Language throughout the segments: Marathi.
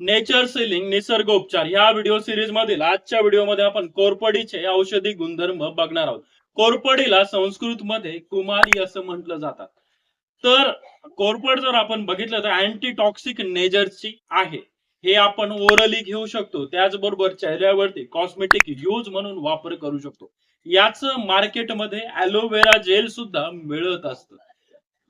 नेचर सिलिंग निसर्गोपचार या व्हिडिओ सिरीज मधील आजच्या व्हिडिओमध्ये आपण कोरपडीचे औषधी गुणधर्म बघणार आहोत. कोरपडीला संस्कृत मध्ये कुमारी असं म्हटलं जातात. तर कोरपड जर आपण बघितलं तर अँटीटॉक्सिक नेचरची आहे. हे आपण ओरली घेऊ शकतो. त्याचबरोबर चेहऱ्यावरती कॉस्मेटिक यूज म्हणून वापर करू शकतो. याच मार्केटमध्ये अलोवेरा जेल सुद्धा मिळत असतं.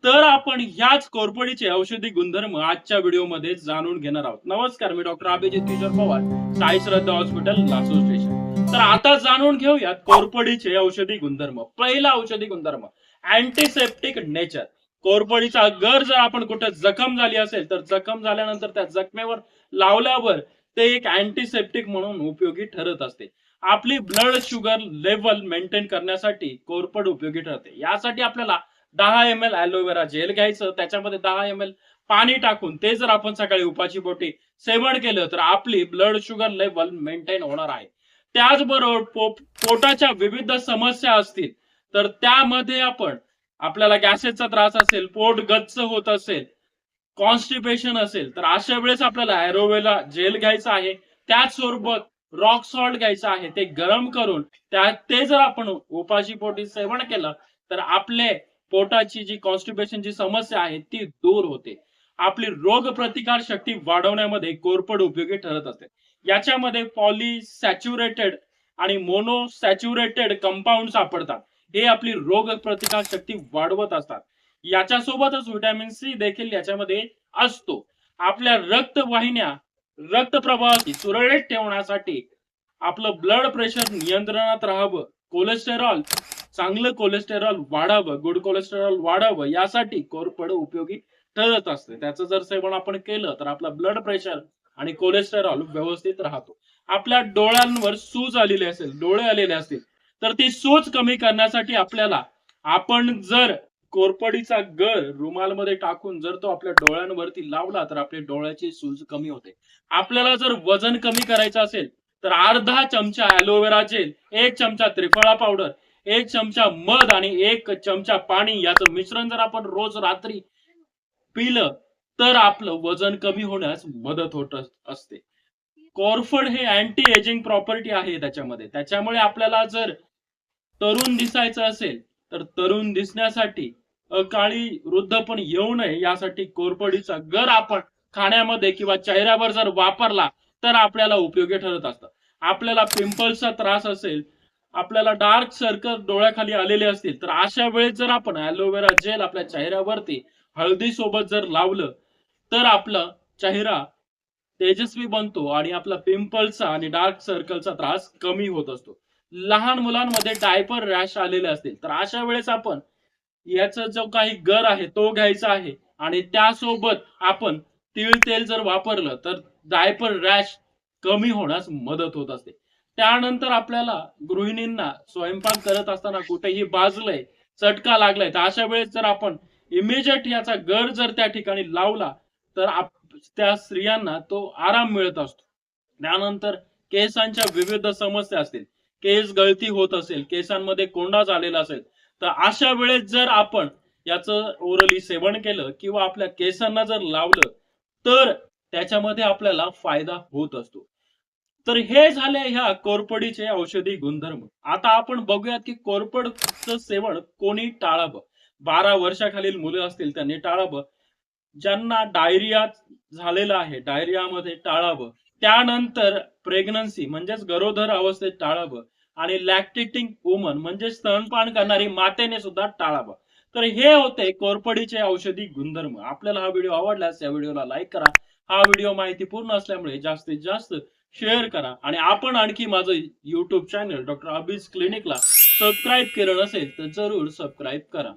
तर आपण ह्याच कोरपडीचे औषधी गुणधर्म आजच्या व्हिडिओमध्ये जाणून घेणार आहोत. नमस्कार मी doctor Abhijit Kishor Pawar Sai Shraddha hospital Lasur station. तर आता जाणून घेऊयात कोरपडीचे औषधी गुणधर्म. पहिला औषधी गुणधर्म अँटीसेप्टिक नेचर कोरपडीचा गर जर आपण कुठे जखम झाली असेल तर जखम झाल्यानंतर त्या जखमेवर लावल्यावर ते एक अँटीसेप्टिक म्हणून उपयोगी ठरत असते. आपली ब्लड शुगर लेवल मेंटेन करण्यासाठी कोरपड उपयोगी ठरते. यासाठी आपल्याला दहा एम एल ॲलोवेरा जेल घ्यायचं त्याच्यामध्ये दहा एम एल पाणी टाकून ते जर आपण सकाळी उपाची पोटी सेवन केलं तर आपली ब्लड शुगर लेवल मेंटेन होणार आहे. त्याचबरोबर पो पोटाच्या विविध समस्या असतील तर त्यामध्ये आपण आपल्याला गॅसेसचा त्रास असेल पोट गच्च होत असेल कॉन्स्टिपेशन असेल तर अशा वेळेस आपल्याला ॲरोवेला जेल घ्यायचं आहे. त्याचसोबत रॉक सॉल्ट घ्यायचं आहे ते गरम करून त्या ते जर आपण उपाशी पोटी सेवन केलं तर आपले पोटाची जी कॉन्स्टिपेशनची समस्या आहे ती दूर होते. आपली रोग प्रतिकार शक्ती वाढवण्यामध्ये कोरपड उपयोगी ठरत असते. याच्यामध्ये पॉलिसॅच्युरेटेड आणि मोनोसॅच्युरेटेड कंपाऊंड सापडतात. हे आपली रोग प्रतिकार शक्ती वाढवत असतात. याच्यासोबतच व्हिटॅमिन सी देखील याच्यामध्ये असतो. आपल्या रक्तवाहिन्या रक्त रक्तप्रवाहाची सुरळीत ठेवण्यासाठी आपलं ब्लड प्रेशर नियंत्रणात राहावं. कोलेस्टेरॉल चांगलं कोलेस्टेरॉल वाढावं गुड कोलेस्टेरॉल वाढावं यासाठी कोरपड उपयोगी ठरत असते. त्याचं जर सेवन आपण केलं तर आपला ब्लड प्रेशर आणि कोलेस्टेरॉल व्यवस्थित राहतो. आपल्या डोळ्यांवर सूज आलेली असेल डोळे आलेले असतील तर ती सूज कमी करण्यासाठी आपल्याला आपण जर कोरपडीचा गर रुमालमध्ये टाकून जर तो आपल्या डोळ्यांवरती लावला तर आपल्या डोळ्याची सूज कमी होते. आपल्याला जर वजन कमी करायचं असेल तर अर्धा चमचा ॲलोवेरा जेल एक चमचा त्रिफळा पावडर एक चमचा मध आणि एक चमचा पाणी याचं मिश्रण जर आपण रोज रात्री पिलं तर आपलं वजन कमी होण्यास मदत होत असते. कोरफड हे अँटी एजिंग प्रॉपर्टी आहे त्याच्यामध्ये. त्याच्यामुळे आपल्याला जर तरुण दिसायचं असेल तर तरुण दिसण्यासाठी अकाळी वृद्धपण येऊ नये यासाठी कोरफडीचा गर आपण खाण्यामध्ये किंवा चेहऱ्यावर जर वापरला तर आपल्याला उपयोगी ठरत असतं. आपल्याला पिंपल्सचा त्रास असेल आपल्याला डार्क सर्कल डोळ्याखाली आलेले असतील तर अशा वेळेस जर आपण ॲलोवेरा जेल आपल्या चेहऱ्यावरती हळदी सोबत जर लावलं तर आपला चेहरा तेजस्वी बनतो आणि आपला पिंपलचा आणि डार्क सर्कलचा त्रास कमी होत असतो. लहान मुलांमध्ये डायपर रॅश आलेले असतील तर अशा वेळेस आपण याचा जो काही गर आहे तो घ्यायचा आहे आणि त्यासोबत आपण तीळ तेल जर वापरलं तर डायपर रॅश कमी होण्यास मदत होत असते. त्यानंतर आपल्याला गृहिणींना स्वयंपाक करत असताना कुठेही बाजलंय चटका लागलाय. तर अशा वेळेस जर आपण इमिजिएट याचा गर जर त्या ठिकाणी लावला तर आप- त्या स्त्रियांना तो आराम मिळत असतो. त्यानंतर केसांच्या विविध समस्या असतील. केस गळती होत असेल केसांमध्ये कोंडा झालेला असेल तर अशा वेळेस जर आपण याचं ओरली सेवन केलं किंवा आपल्या केसांना जर लावलं तर त्याच्यामध्ये आपल्याला फायदा होत असतो. तर हे झाले ह्या कोरपडीचे औषधी गुणधर्म. आता आपण बघूयात की कोरपडचं सेवन कोणी टाळावं? बारा वर्षाखालील मुलं असतील त्यांनी टाळावं. ज्यांना डायरिया झालेला आहे डायरियामध्ये टाळावं. त्यानंतर प्रेग्नन्सी म्हणजेच गरोदर अवस्थेत टाळावं. आणि लॅक्टेटिंग वुमन म्हणजे स्तनपान करणारी मातेने सुद्धा टाळावं. तर हे होते कोरपडीचे औषधी गुणधर्म. आपल्याला हा व्हिडिओ आवडल्यास या व्हिडिओला लाईक करा. हा व्हिडिओ माहितीपूर्ण असल्यामुळे जास्तीत जास्त शेअर करा. आणि आपण आणखी माझं युट्यूब चॅनल डॉक्टर अबीज क्लिनिकला सबस्क्राईब केलं नसेल तर जरूर सबस्क्राईब करा.